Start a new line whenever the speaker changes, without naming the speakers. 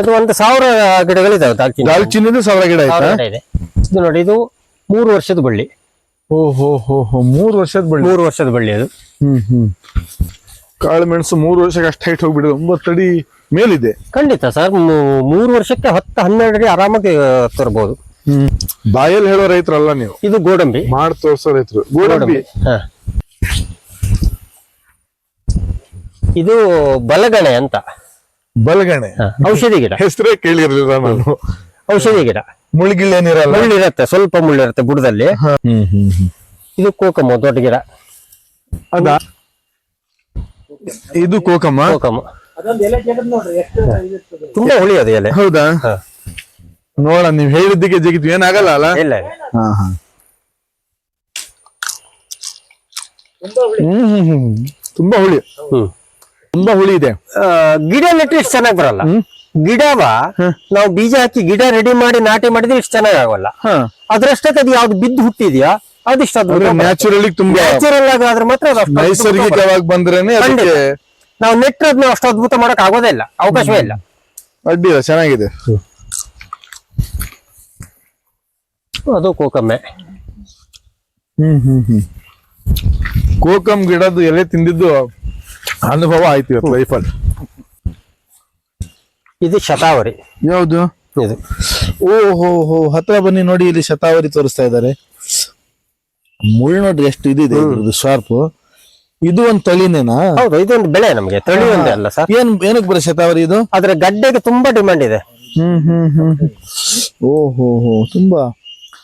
ಇದು ಒಂದು ಸಾವಿರ ಗಿಡಗಳಿದಾವೆ ದಾಲ್ಚಿನ್ನಿ
ದಾಲ್ಚಿನ್ನಿದು ಸಾವಿರ ಗಿಡ ಆಯ್ತಾ?
ಗಿಡ ಇದೆ. ಇದು ನೋಡಿ ಇದು ಮೂರು ವರ್ಷದ ಬಳ್ಳಿ.
ಓಹೋ ಹೋ ಮೂರು ವರ್ಷದ ಬಳ್ಳಿ.
ಮೂರು ವರ್ಷದ ಬಳ್ಳಿ ಅದು.
ಹ್ಮ್ ಹ್ಮ್. ಕಾಳು ಮೆಣಸು ಮೂರು ವರ್ಷಕ್ಕೆ ಅಷ್ಟು ಹೈಟ್ ಹೋಗ್ಬಿಡಿದೆ ಒಂಬತ್ತು ಅಡಿ ಮೇಲಿದೆ.
ಖಂಡಿತ ಸರ್ ಮೂರು ವರ್ಷಕ್ಕೆ ಹತ್ತು ಹನ್ನೆರಡು ಅಡಿ ಆರಾಮಾಗಿ ತರಬಹುದು
ಹ್ಮ್. ಬಾಯಲ್ಲಿ ಹೇಳೋ ರೈತರಲ್ಲ ನೀವು.
ಇದು ಗೋಡಂಬಿ.
ಮಾಡಿ ತೋರಿಸೋ ರೈತರು. ಗೋಡಂಬಿ.
ಇದು ಬಲಗಣೆ ಅಂತ.
ಬಲಗಣೆ.
ಹ, ಔಷಧಿ ಗಿಡ.
ಹೆಸರೇ ಕೇಳಿರ್ಲಿಲ್ಲ ನಾನು.
ಔಷಧಿ ಗಿಡ.
ಮುಳುಗಿಳ್ಳೇನಿರಲ್ಲ
ಮುಳ್ಳಿರತ್ತೆ ಸ್ವಲ್ಪ ಮುಳ್ಳಿರತ್ತೆ ಬುಡದಲ್ಲಿ
ಹ್ಮ್ ಹ್ಮ್ ಹ್ಮ್.
ಇದು ಕೋಕಮ್ಮ ದೊಡ್ಡ ಗಿಡ.
ಅದ? ಇದು ಕೋಕಮ್ಮ?
ಕೋಕಮ್ಮ. ತುಂಬಾ ಹುಳಿ ಅದು ಎಲೆ.
ಹೌದಾ?
ಹ.
ನೋಡ ನೀವ್ ಹೇಳಿದ್ದಕ್ಕೆ ಜಿಗಿತು ಏನಾಗಲ್ಲ ಅಲ್ಲ?
ಇಲ್ಲ
ತುಂಬಾ ಹುಳಿ.
ಹ್ಮ್.
ತುಂಬಾ ಹುಳಿ ಇದೆ.
ಗಿಡ ನೆಟ್ಟು ಇಷ್ಟು ಚೆನ್ನಾಗಿ ಬರಲ್ಲ. ಗಿಡವ ನಾವು ಬೀಜ ಹಾಕಿ ಗಿಡ ರೆಡಿ ಮಾಡಿ ನಾಟಿ ಮಾಡಿದ್ರೆ ಇಷ್ಟು ಚೆನ್ನಾಗಿ ಆಗಲ್ಲ. ಅದ್ರಷ್ಟಕ್ಕೆ ಅದು ಯಾವ್ದು ಬಿದ್ದು ಹುಟ್ಟಿದ್ಯಾ? ಅದಿಷ್ಟ ಅದು
ನ್ಯಾಚುರಲಿ ತುಂಬಾ
ನ್ಯಾಚುರಲ್ ಆಗಿ ಆದ್ರೆ ಮಾತ್ರ
ನೈಸರ್ಗಿಕವಾಗಿ ಬಂದ್ರೇನೆ
ನಾವು ನೆಟ್ಟರೆ ಅದನ್ನ ಅಷ್ಟು ಅದ್ಭುತ ಮಾಡಕ್ ಆಗೋದೇ ಇಲ್ಲ. ಅವಕಾಶವೇ ಇಲ್ಲ.
ಅಡ್ಡಿ ಇಲ್ಲ ಚೆನ್ನಾಗಿದೆ.
ಅದು ಕೋಕಮ್ಮೆ
ಹ್ಮ್ ಹ್ಮ್ ಹ್ಮ್. ಕೋಕಂ ಗಿಡದ್ದು ಎಲೆ ತಿಂದಿದ್ದು ಅನುಭವ ಆಯ್ತು ಇವತ್ತು ಲೈಫಲ್ಲಿ.
ಇದು ಶತಾವರಿ.
ಯಾವುದು?
ಇದು.
ಓಹೋ ಹೋ ಹತ್ರ ಬನ್ನಿ ನೋಡಿ ಇಲ್ಲಿ ಶತಾವರಿ ತೋರಿಸ್ತಾ ಇದ್ದಾರೆ. ಮುಳ್ಳು ನೋಡ್ರಿ ಎಷ್ಟು ಇದಿದೆ ಇದು ಶಾರ್ಪ್ ಇದು ಒಂದು ತಳಿನೇನಾ?
ಹೌದು ಇದೊಂದು ಬೆಳೆ ನಮಗೆ ತಳಿ ಒಂದೇ ಅಲ್ಲ ಸರ್.
ಏನ್ ಏನಕ್ಕೆ ಬರೋ ಶತಾವರಿ ಇದು?
ಆದ್ರೆ ಗಡ್ಡೆಗೆ ತುಂಬಾ ಡಿಮ್ಯಾಂಡ್ ಇದೆ.
ಹ್ಮ್ ಹ್ಮ್ ಹ್ಮ್. ಓಹೋ ಹೋ ತುಂಬಾ.